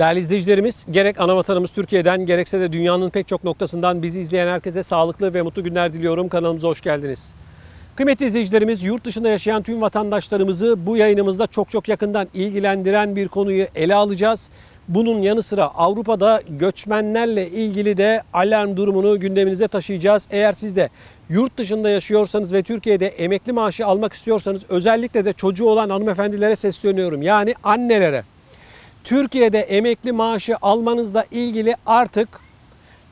Değerli izleyicilerimiz, gerek ana vatanımız Türkiye'den gerekse de dünyanın pek çok noktasından bizi izleyen herkese sağlıklı ve mutlu günler diliyorum. Kanalımıza hoş geldiniz. Kıymetli izleyicilerimiz, yurt dışında yaşayan tüm vatandaşlarımızı bu yayınımızda çok çok yakından ilgilendiren bir konuyu ele alacağız. Bunun yanı sıra Avrupa'da göçmenlerle ilgili de alarm durumunu gündeminize taşıyacağız. Eğer siz de yurt dışında yaşıyorsanız ve Türkiye'de emekli maaşı almak istiyorsanız özellikle de çocuğu olan hanımefendilere sesleniyorum. Yani annelere. Türkiye'de emekli maaşı almanızla ilgili artık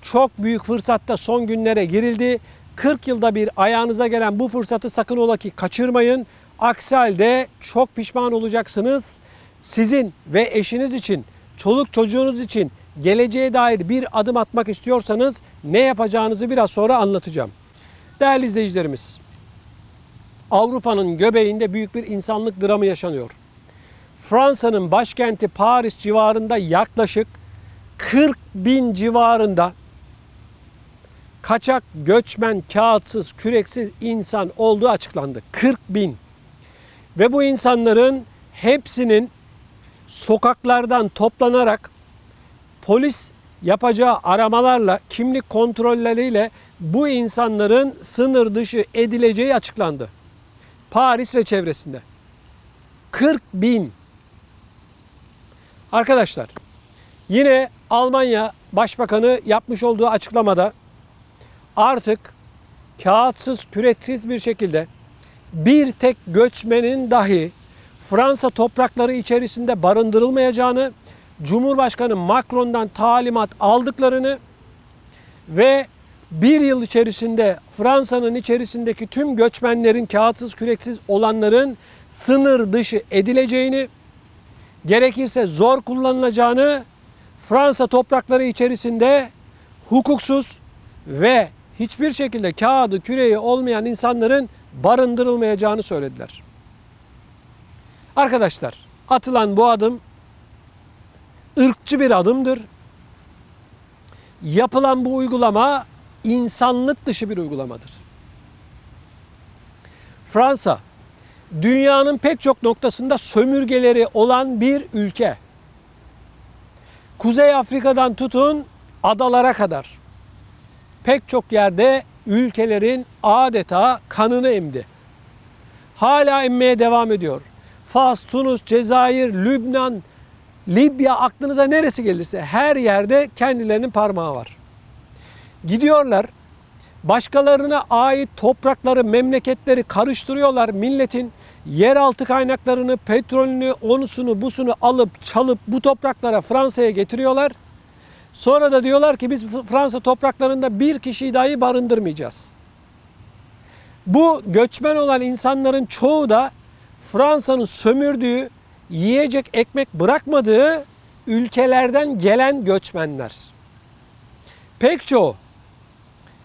çok büyük fırsatta son günlere girildi. 40 yılda bir ayağınıza gelen bu fırsatı sakın ola ki kaçırmayın. Aksi halde çok pişman olacaksınız. Sizin ve eşiniz için, çoluk çocuğunuz için geleceğe dair bir adım atmak istiyorsanız ne yapacağınızı biraz sonra anlatacağım. Değerli izleyicilerimiz, Avrupa'nın göbeğinde büyük bir insanlık dramı yaşanıyor. Fransa'nın başkenti Paris civarında yaklaşık 40 bin civarında kaçak, göçmen, kağıtsız, küreksiz insan olduğu açıklandı. 40 bin. Ve bu insanların hepsinin sokaklardan toplanarak polis yapacağı aramalarla, kimlik kontrolleriyle bu insanların sınır dışı edileceği açıklandı. Paris ve çevresinde. 40 bin. Arkadaşlar yine Almanya Başbakanı yapmış olduğu açıklamada artık kağıtsız, küreksiz bir şekilde bir tek göçmenin dahi Fransa toprakları içerisinde barındırılmayacağını, Cumhurbaşkanı Macron'dan talimat aldıklarını ve bir yıl içerisinde Fransa'nın içerisindeki tüm göçmenlerin kağıtsız küreksiz olanların sınır dışı edileceğini, gerekirse zor kullanılacağını, Fransa toprakları içerisinde hukuksuz ve hiçbir şekilde kağıdı küreği olmayan insanların barındırılmayacağını söylediler. Arkadaşlar atılan bu adım ırkçı bir adımdır. Yapılan bu uygulama insanlık dışı bir uygulamadır. Fransa dünyanın pek çok noktasında sömürgeleri olan bir ülke. Kuzey Afrika'dan tutun adalara kadar pek çok yerde ülkelerin adeta kanını emdi. Hala emmeye devam ediyor. Fas, Tunus, Cezayir, Lübnan, Libya aklınıza neresi gelirse her yerde kendilerinin parmağı var. Gidiyorlar başkalarına ait toprakları, memleketleri karıştırıyorlar. Milletin yeraltı kaynaklarını, petrolünü, onusunu, busunu alıp çalıp bu topraklara Fransa'ya getiriyorlar. Sonra da diyorlar ki biz Fransa topraklarında bir kişiyi dahi barındırmayacağız. Bu göçmen olan insanların çoğu da Fransa'nın sömürdüğü, yiyecek ekmek bırakmadığı ülkelerden gelen göçmenler. Pek çoğu.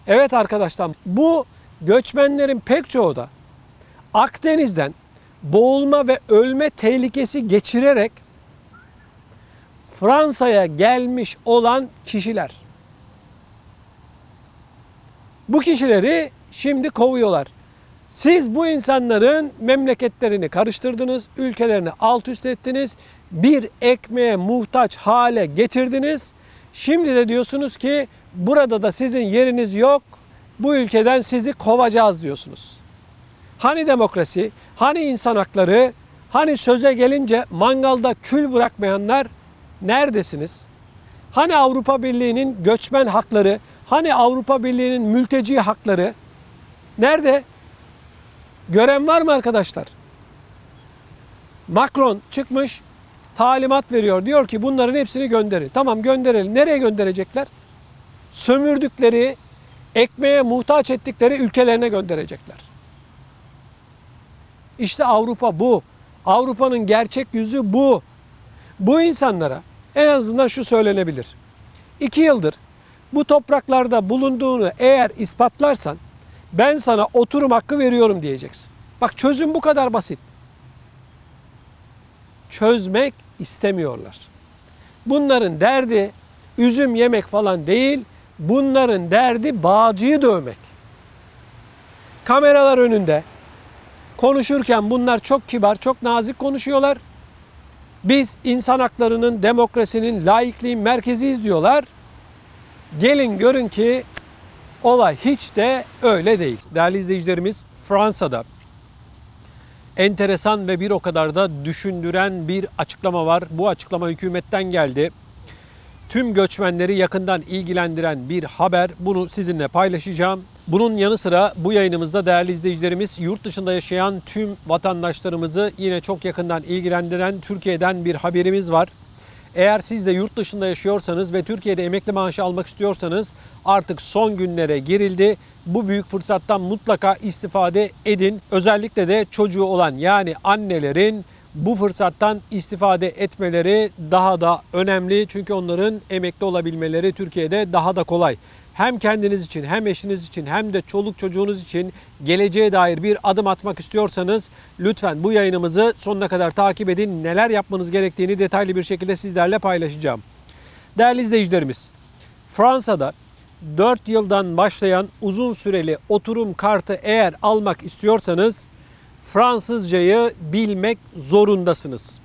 Evet arkadaşlar bu göçmenlerin pek çoğu da Akdeniz'den boğulma ve ölme tehlikesi geçirerek Fransa'ya gelmiş olan kişiler. Bu kişileri şimdi kovuyorlar. Siz bu insanların memleketlerini karıştırdınız, ülkelerini alt üst ettiniz, bir ekmeğe muhtaç hale getirdiniz. Şimdi de diyorsunuz ki burada da sizin yeriniz yok, bu ülkeden sizi kovacağız diyorsunuz. Hani demokrasi, hani insan hakları, hani söze gelince mangalda kül bırakmayanlar neredesiniz? Hani Avrupa Birliği'nin göçmen hakları, hani Avrupa Birliği'nin mülteci hakları nerede? Gören var mı arkadaşlar? Macron çıkmış talimat veriyor. Diyor ki bunların hepsini gönderin. Tamam gönderelim. Nereye gönderecekler? Sömürdükleri, ekmeğe muhtaç ettikleri ülkelerine gönderecekler. İşte Avrupa bu. Avrupa'nın gerçek yüzü bu. Bu insanlara en azından şu söylenebilir. İki yıldır bu topraklarda bulunduğunu eğer ispatlarsan ben sana oturum hakkı veriyorum diyeceksin. Bak çözüm bu kadar basit. Çözmek istemiyorlar. Bunların derdi üzüm yemek falan değil. Bunların derdi bağcıyı dövmek. Kameralar önünde Konuşurken bunlar çok kibar, çok nazik konuşuyorlar. Biz insan haklarının, demokrasinin, laikliğin merkeziyiz diyorlar. Gelin görün ki olay hiç de öyle değil. Değerli izleyicilerimiz Fransa'da enteresan ve bir o kadar da düşündüren bir açıklama var. Bu açıklama hükümetten geldi. Tüm göçmenleri yakından ilgilendiren bir haber. Bunu sizinle paylaşacağım. Bunun yanı sıra bu yayınımızda değerli izleyicilerimiz yurt dışında yaşayan tüm vatandaşlarımızı yine çok yakından ilgilendiren Türkiye'den bir haberimiz var. Eğer siz de yurt dışında yaşıyorsanız ve Türkiye'de emekli maaşı almak istiyorsanız artık son günlere girildi. Bu büyük fırsattan mutlaka istifade edin. Özellikle de çocuğu olan yani annelerin bu fırsattan istifade etmeleri daha da önemli. Çünkü onların emekli olabilmeleri Türkiye'de daha da kolay. Hem kendiniz için hem eşiniz için hem de çoluk çocuğunuz için geleceğe dair bir adım atmak istiyorsanız lütfen bu yayınımızı sonuna kadar takip edin. Neler yapmanız gerektiğini detaylı bir şekilde sizlerle paylaşacağım. Değerli izleyicilerimiz, Fransa'da 4 yıldan başlayan uzun süreli oturum kartı eğer almak istiyorsanız Fransızcayı bilmek zorundasınız.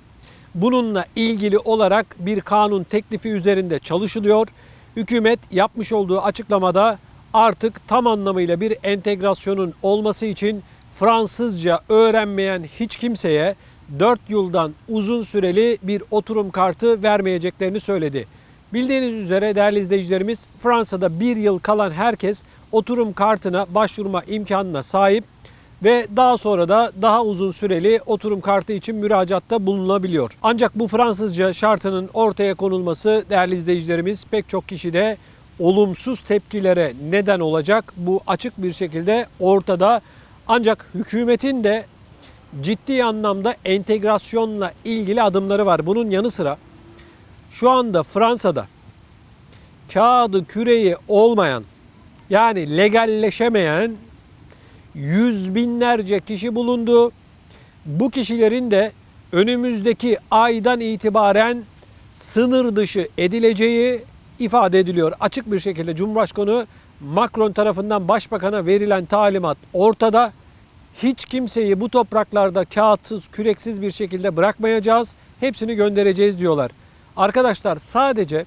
Bununla ilgili olarak bir kanun teklifi üzerinde çalışılıyor. Hükümet yapmış olduğu açıklamada artık tam anlamıyla bir entegrasyonun olması için Fransızca öğrenmeyen hiç kimseye 4 yıldan uzun süreli bir oturum kartı vermeyeceklerini söyledi. Bildiğiniz üzere değerli izleyicilerimiz Fransa'da bir yıl kalan herkes oturum kartına başvurma imkanına sahip ve daha sonra da daha uzun süreli oturum kartı için müracaatta bulunabiliyor. Ancak bu Fransızca şartının ortaya konulması değerli izleyicilerimiz pek çok kişide olumsuz tepkilere neden olacak. Bu açık bir şekilde ortada. Ancak hükümetin de ciddi anlamda entegrasyonla ilgili adımları var. Bunun yanı sıra şu anda Fransa'da kağıdı küreği olmayan yani legalleşemeyen yüz binlerce kişi bulundu. Bu kişilerin de önümüzdeki aydan itibaren sınır dışı edileceği ifade ediliyor. Açık bir şekilde Cumhurbaşkanı Macron tarafından başbakana verilen talimat ortada. Hiç kimseyi bu topraklarda kağıtsız, küreksiz bir şekilde bırakmayacağız. Hepsini göndereceğiz diyorlar. Arkadaşlar sadece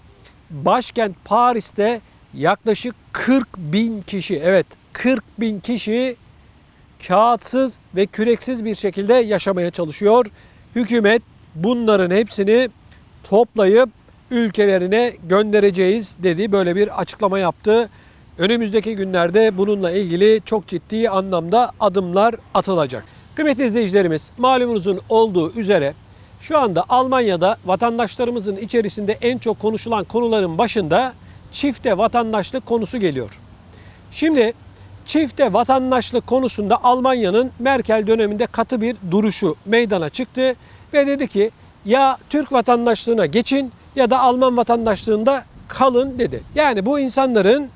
başkent Paris'te yaklaşık 40 bin kişi, evet 40 bin kişi kağıtsız ve küreksiz bir şekilde yaşamaya çalışıyor. Hükümet bunların hepsini toplayıp ülkelerine göndereceğiz dedi. Böyle bir açıklama yaptı. Önümüzdeki günlerde bununla ilgili çok ciddi anlamda adımlar atılacak. Kıymetli izleyicilerimiz malumunuzun olduğu üzere şu anda Almanya'da vatandaşlarımızın içerisinde en çok konuşulan konuların başında çifte vatandaşlık konusu geliyor. Şimdi çifte vatandaşlık konusunda Almanya'nın Merkel döneminde katı bir duruşu meydana çıktı ve dedi ki ya Türk vatandaşlığına geçin ya da Alman vatandaşlığında kalın dedi. Yani bu insanların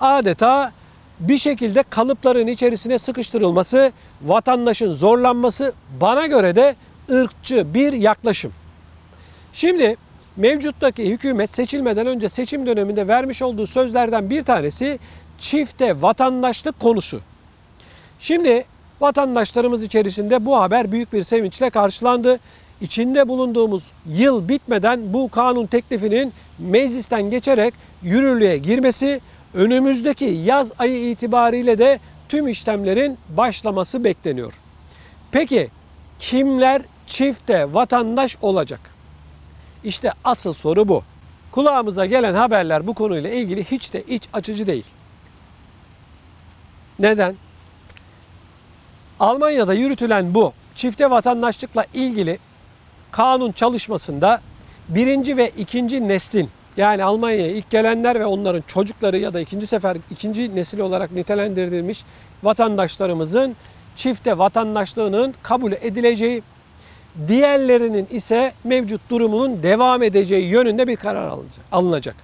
adeta bir şekilde kalıpların içerisine sıkıştırılması, vatandaşın zorlanması bana göre de ırkçı bir yaklaşım. Şimdi mevcuttaki hükümet seçilmeden önce seçim döneminde vermiş olduğu sözlerden bir tanesi çifte vatandaşlık konusu. Şimdi vatandaşlarımız içerisinde bu haber büyük bir sevinçle karşılandı. İçinde bulunduğumuz yıl bitmeden bu kanun teklifinin meclisten geçerek yürürlüğe girmesi önümüzdeki yaz ayı itibariyle de tüm işlemlerin başlaması bekleniyor. Peki kimler çifte vatandaş olacak? İşte asıl soru bu. Kulağımıza gelen haberler bu konuyla ilgili hiç de iç açıcı değil. Neden? Almanya'da yürütülen bu çifte vatandaşlıkla ilgili kanun çalışmasında birinci ve ikinci neslin yani Almanya'ya ilk gelenler ve onların çocukları ya da ikinci sefer ikinci nesil olarak nitelendirilmiş vatandaşlarımızın çifte vatandaşlığının kabul edileceği, diğerlerinin ise mevcut durumunun devam edeceği yönünde bir karar alınacak.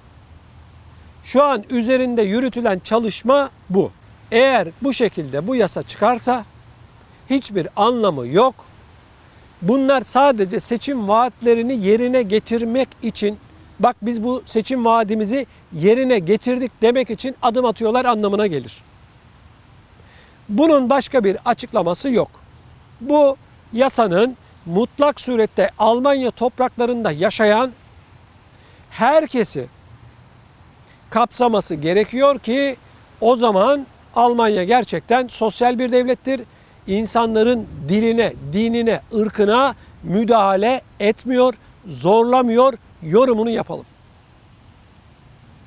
Şu an üzerinde yürütülen çalışma bu. Eğer bu şekilde bu yasa çıkarsa hiçbir anlamı yok. Bunlar sadece seçim vaatlerini yerine getirmek için bak biz bu seçim vaadimizi yerine getirdik demek için adım atıyorlar anlamına gelir. Bunun başka bir açıklaması yok. Bu yasanın mutlak surette Almanya topraklarında yaşayan herkesi kapsaması gerekiyor ki o zaman Almanya gerçekten sosyal bir devlettir. İnsanların diline, dinine, ırkına müdahale etmiyor, zorlamıyor yorumunu yapalım.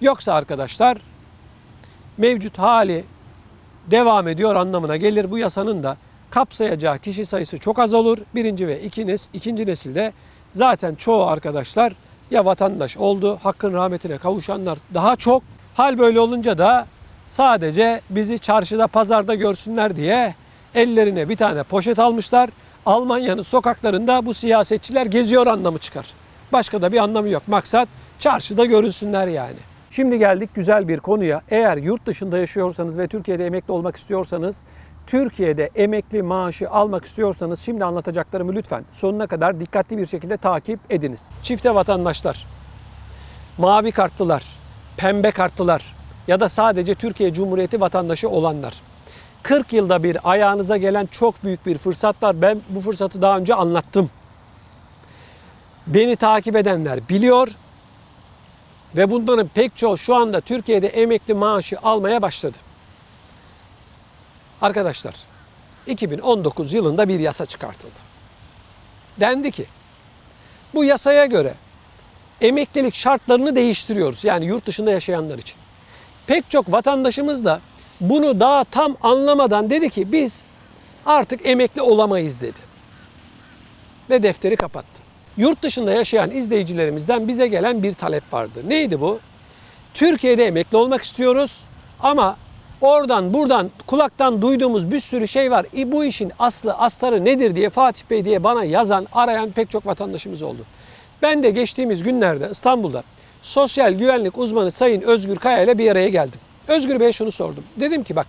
Yoksa arkadaşlar mevcut hali devam ediyor anlamına gelir. Bu yasanın da kapsayacağı kişi sayısı çok az olur. Birinci ve iki ikinci nesilde zaten çoğu arkadaşlar ya vatandaş oldu, hakkın rahmetine kavuşanlar daha çok. Hal böyle olunca da sadece bizi çarşıda, pazarda görsünler diye ellerine bir tane poşet almışlar. Almanya'nın sokaklarında bu siyasetçiler geziyor anlamı çıkar. Başka da bir anlamı yok. Maksat çarşıda görünsünler yani. Şimdi geldik güzel bir konuya. Eğer yurt dışında yaşıyorsanız ve Türkiye'de emekli olmak istiyorsanız, Türkiye'de emekli maaşı almak istiyorsanız şimdi anlatacaklarımı lütfen sonuna kadar dikkatli bir şekilde takip ediniz. Çifte vatandaşlar, mavi kartlılar, pembe kartlılar ya da sadece Türkiye Cumhuriyeti vatandaşı olanlar. 40 yılda bir ayağınıza gelen çok büyük bir fırsat var. Ben bu fırsatı daha önce anlattım. Beni takip edenler biliyor ve bunların pek çoğu şu anda Türkiye'de emekli maaşı almaya başladı. Arkadaşlar 2019 yılında bir yasa çıkartıldı. Dendi ki bu yasaya göre emeklilik şartlarını değiştiriyoruz. Yani yurt dışında yaşayanlar için. Pek çok vatandaşımız da bunu daha tam anlamadan dedi ki biz artık emekli olamayız dedi. Ve defteri kapattı. Yurt dışında yaşayan izleyicilerimizden bize gelen bir talep vardı. Neydi bu? Türkiye'de emekli olmak istiyoruz ama oradan buradan kulaktan duyduğumuz bir sürü şey var. E bu işin aslı astarı nedir diye Fatih Bey diye bana yazan, arayan pek çok vatandaşımız oldu. Ben de geçtiğimiz günlerde İstanbul'da sosyal güvenlik uzmanı Sayın Özgür Kaya ile bir araya geldim. Özgür Bey'e şunu sordum. Dedim ki bak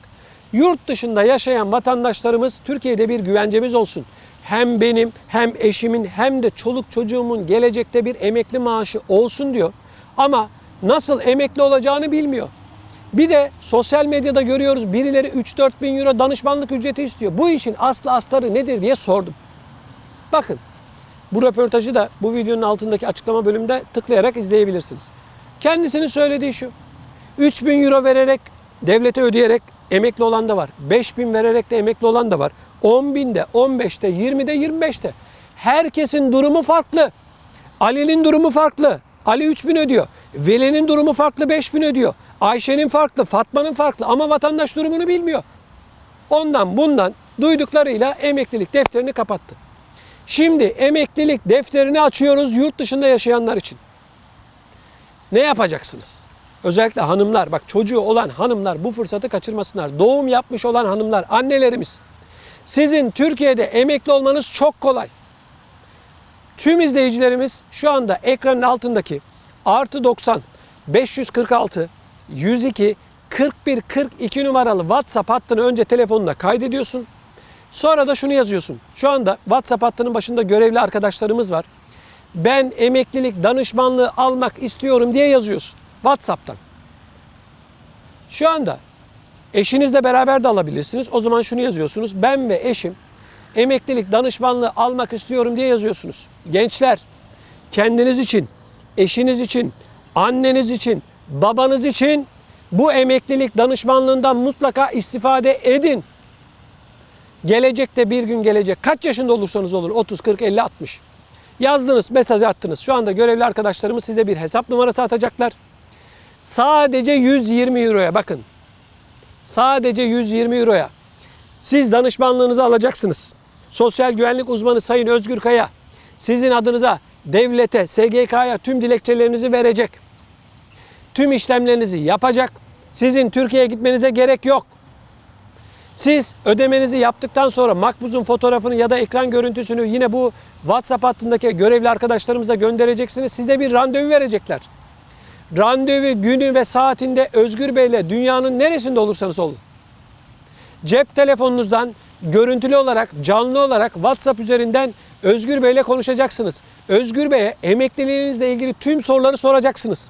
yurt dışında yaşayan vatandaşlarımız Türkiye'de bir güvencemiz olsun. Hem benim hem eşimin hem de çoluk çocuğumun gelecekte bir emekli maaşı olsun diyor. Ama nasıl emekli olacağını bilmiyor. Bir de sosyal medyada görüyoruz birileri 3-4 bin euro danışmanlık ücreti istiyor. Bu işin aslı astarı nedir diye sordum. Bakın bu röportajı da bu videonun altındaki açıklama bölümünde tıklayarak izleyebilirsiniz. Kendisinin söylediği şu. 3 bin euro vererek devlete ödeyerek emekli olan da var. 5 bin vererek de emekli olan da var. 10 binde, 15'te, 20'de, 25'te. Herkesin durumu farklı. Ali'nin durumu farklı. Ali 3 bin ödüyor. Veli'nin durumu farklı 5 bin ödüyor. Ayşe'nin farklı, Fatma'nın farklı ama vatandaş durumunu bilmiyor. Ondan bundan duyduklarıyla emeklilik defterini kapattı. Şimdi emeklilik defterini açıyoruz yurt dışında yaşayanlar için. Ne yapacaksınız? Özellikle hanımlar, bak çocuğu olan hanımlar bu fırsatı kaçırmasınlar. Doğum yapmış olan hanımlar, annelerimiz. Sizin Türkiye'de emekli olmanız çok kolay. Tüm izleyicilerimiz şu anda ekranın altındaki artı 90 546 102 41 42 numaralı WhatsApp hattını önce telefonuna kaydediyorsun. Sonra da şunu yazıyorsun. Şu anda WhatsApp hattının başında görevli arkadaşlarımız var. Ben emeklilik danışmanlığı almak istiyorum diye yazıyorsun WhatsApp'tan. Şu anda eşinizle beraber de alabilirsiniz. O zaman şunu yazıyorsunuz. Ben ve eşim emeklilik danışmanlığı almak istiyorum diye yazıyorsunuz. Gençler kendiniz için, eşiniz için, anneniz için, babanız için bu emeklilik danışmanlığından mutlaka istifade edin. Gelecekte bir gün gelecek. Kaç yaşında olursanız olun 30, 40, 50, 60. Yazdınız, mesaj attınız. Şu anda görevli arkadaşlarımız size bir hesap numarası atacaklar. Sadece 120 euroya bakın. Sadece 120 euroya. Siz danışmanlığınızı alacaksınız. Sosyal güvenlik uzmanı Sayın Özgür Kaya sizin adınıza devlete, SGK'ya tüm dilekçelerinizi verecek. Tüm işlemlerinizi yapacak. Sizin Türkiye'ye gitmenize gerek yok. Siz ödemenizi yaptıktan sonra makbuzun fotoğrafını ya da ekran görüntüsünü yine bu WhatsApp hattındaki görevli arkadaşlarımıza göndereceksiniz. Size bir randevu verecekler. Randevu günü ve saatinde Özgür Bey'le dünyanın neresinde olursanız olun. Cep telefonunuzdan görüntülü olarak, canlı olarak WhatsApp üzerinden Özgür Bey'le konuşacaksınız. Özgür Bey'e emekliliğinizle ilgili tüm soruları soracaksınız.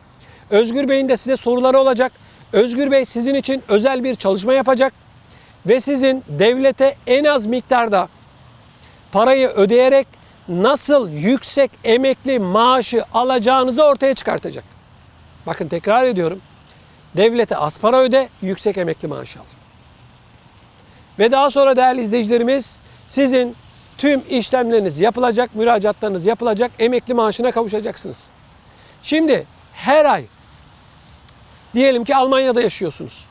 Özgür Bey'in de size soruları olacak. Özgür Bey sizin için özel bir çalışma yapacak ve sizin devlete en az miktarda parayı ödeyerek nasıl yüksek emekli maaşı alacağınızı ortaya çıkartacak. Bakın tekrar ediyorum. Devlete az para öde, yüksek emekli maaşı al. Ve daha sonra değerli izleyicilerimiz sizin tüm işlemleriniz yapılacak, müracaatlarınız yapılacak, emekli maaşına kavuşacaksınız. Şimdi her ay diyelim ki Almanya'da yaşıyorsunuz.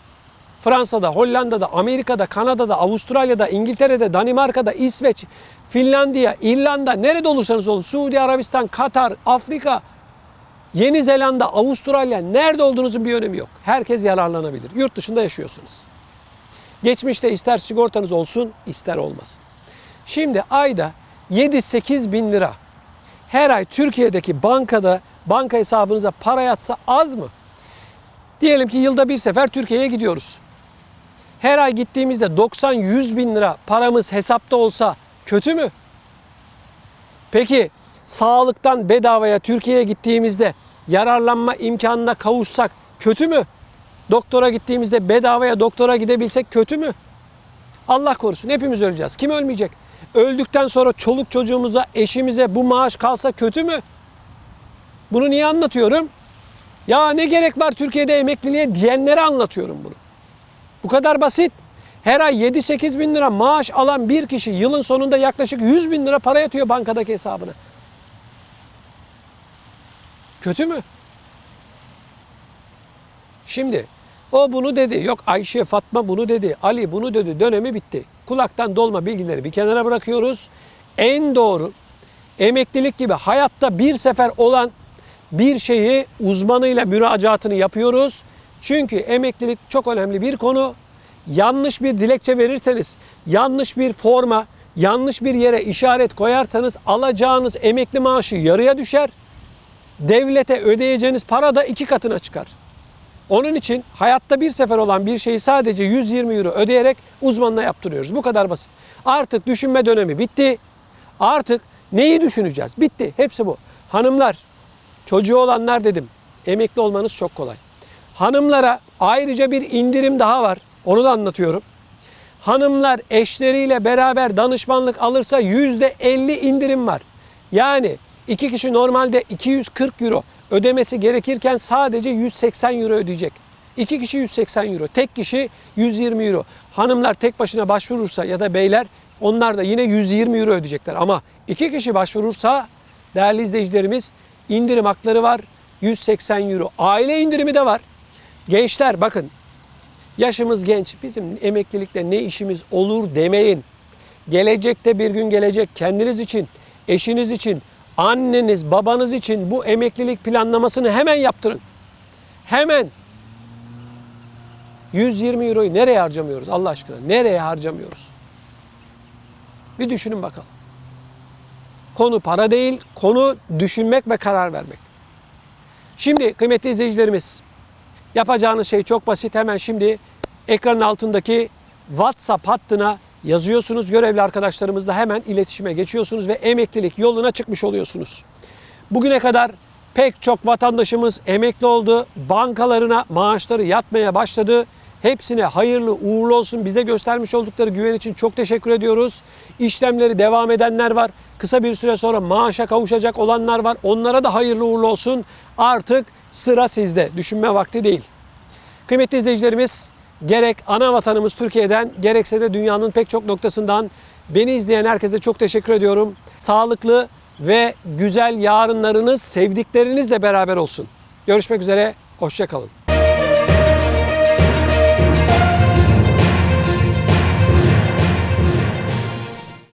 Fransa'da, Hollanda'da, Amerika'da, Kanada'da, Avustralya'da, İngiltere'de, Danimarka'da, İsveç, Finlandiya, İrlanda, nerede olursanız olun, Suudi Arabistan, Katar, Afrika, Yeni Zelanda, Avustralya, nerede olduğunuzun bir önemi yok. Herkes yararlanabilir. Yurt dışında yaşıyorsunuz. Geçmişte ister sigortanız olsun, ister olmasın. Şimdi ayda 7-8 bin lira her ay Türkiye'deki bankada banka hesabınıza para yatsa az mı? Diyelim ki yılda bir sefer Türkiye'ye gidiyoruz. Her ay gittiğimizde 90-100 bin lira paramız hesapta olsa kötü mü? Peki sağlıktan bedavaya Türkiye'ye gittiğimizde yararlanma imkanına kavuşsak kötü mü? Doktora gittiğimizde bedavaya doktora gidebilsek kötü mü? Allah korusun hepimiz öleceğiz. Kim ölmeyecek? Öldükten sonra çoluk çocuğumuza, eşimize bu maaş kalsa kötü mü? Bunu niye anlatıyorum? Ya ne gerek var Türkiye'de emekliliğe diyenlere anlatıyorum bunu. Bu kadar basit. Her ay 7-8 bin lira maaş alan bir kişi yılın sonunda yaklaşık 100 bin lira para yatıyor bankadaki hesabına. Kötü mü? Şimdi o bunu dedi. Yok Ayşe Fatma bunu dedi. Ali bunu dedi. Dönemi bitti. Kulaktan dolma bilgileri bir kenara bırakıyoruz. En doğru emeklilik gibi hayatta bir sefer olan bir şeyi uzmanıyla müracaatını yapıyoruz. Çünkü emeklilik çok önemli bir konu. Yanlış bir dilekçe verirseniz, yanlış bir forma, yanlış bir yere işaret koyarsanız alacağınız emekli maaşı yarıya düşer. Devlete ödeyeceğiniz para da iki katına çıkar. Onun için hayatta bir sefer olan bir şeyi sadece 120 euro ödeyerek uzmanına yaptırıyoruz. Bu kadar basit. Artık düşünme dönemi bitti. Artık neyi düşüneceğiz? Bitti. Hepsi bu. Hanımlar, çocuğu olanlar dedim. Emekli olmanız çok kolay. Hanımlara ayrıca bir indirim daha var. Onu da anlatıyorum. Hanımlar eşleriyle beraber danışmanlık alırsa %50 indirim var. Yani iki kişi normalde 240 euro ödemesi gerekirken sadece 180 euro ödeyecek. İki kişi 180 euro, tek kişi 120 euro. Hanımlar tek başına başvurursa ya da beyler onlar da yine 120 euro ödeyecekler. Ama iki kişi başvurursa değerli izleyicilerimiz indirim hakları var 180 euro. Aile indirimi de var. Gençler bakın yaşımız genç bizim emeklilikle ne işimiz olur demeyin. Gelecekte bir gün gelecek kendiniz için, eşiniz için, anneniz, babanız için bu emeklilik planlamasını hemen yaptırın. Hemen. 120 euroyu nereye harcamıyoruz Allah aşkına? Nereye harcamıyoruz? Bir düşünün bakalım. Konu para değil, konu düşünmek ve karar vermek. Şimdi kıymetli izleyicilerimiz, yapacağınız şey çok basit. Hemen şimdi ekranın altındaki WhatsApp hattına yazıyorsunuz. Görevli arkadaşlarımızla hemen iletişime geçiyorsunuz ve emeklilik yoluna çıkmış oluyorsunuz. Bugüne kadar pek çok vatandaşımız emekli oldu. Bankalarına maaşları yatmaya başladı. Hepsine hayırlı uğurlu olsun. Bize göstermiş oldukları güven için çok teşekkür ediyoruz. İşlemleri devam edenler var. Kısa bir süre sonra maaşa kavuşacak olanlar var. Onlara da hayırlı uğurlu olsun. Artık sıra sizde. Düşünme vakti değil. Kıymetli izleyicilerimiz gerek ana vatanımız Türkiye'den gerekse de dünyanın pek çok noktasından beni izleyen herkese çok teşekkür ediyorum. Sağlıklı ve güzel yarınlarınız sevdiklerinizle beraber olsun. Görüşmek üzere, hoşçakalın.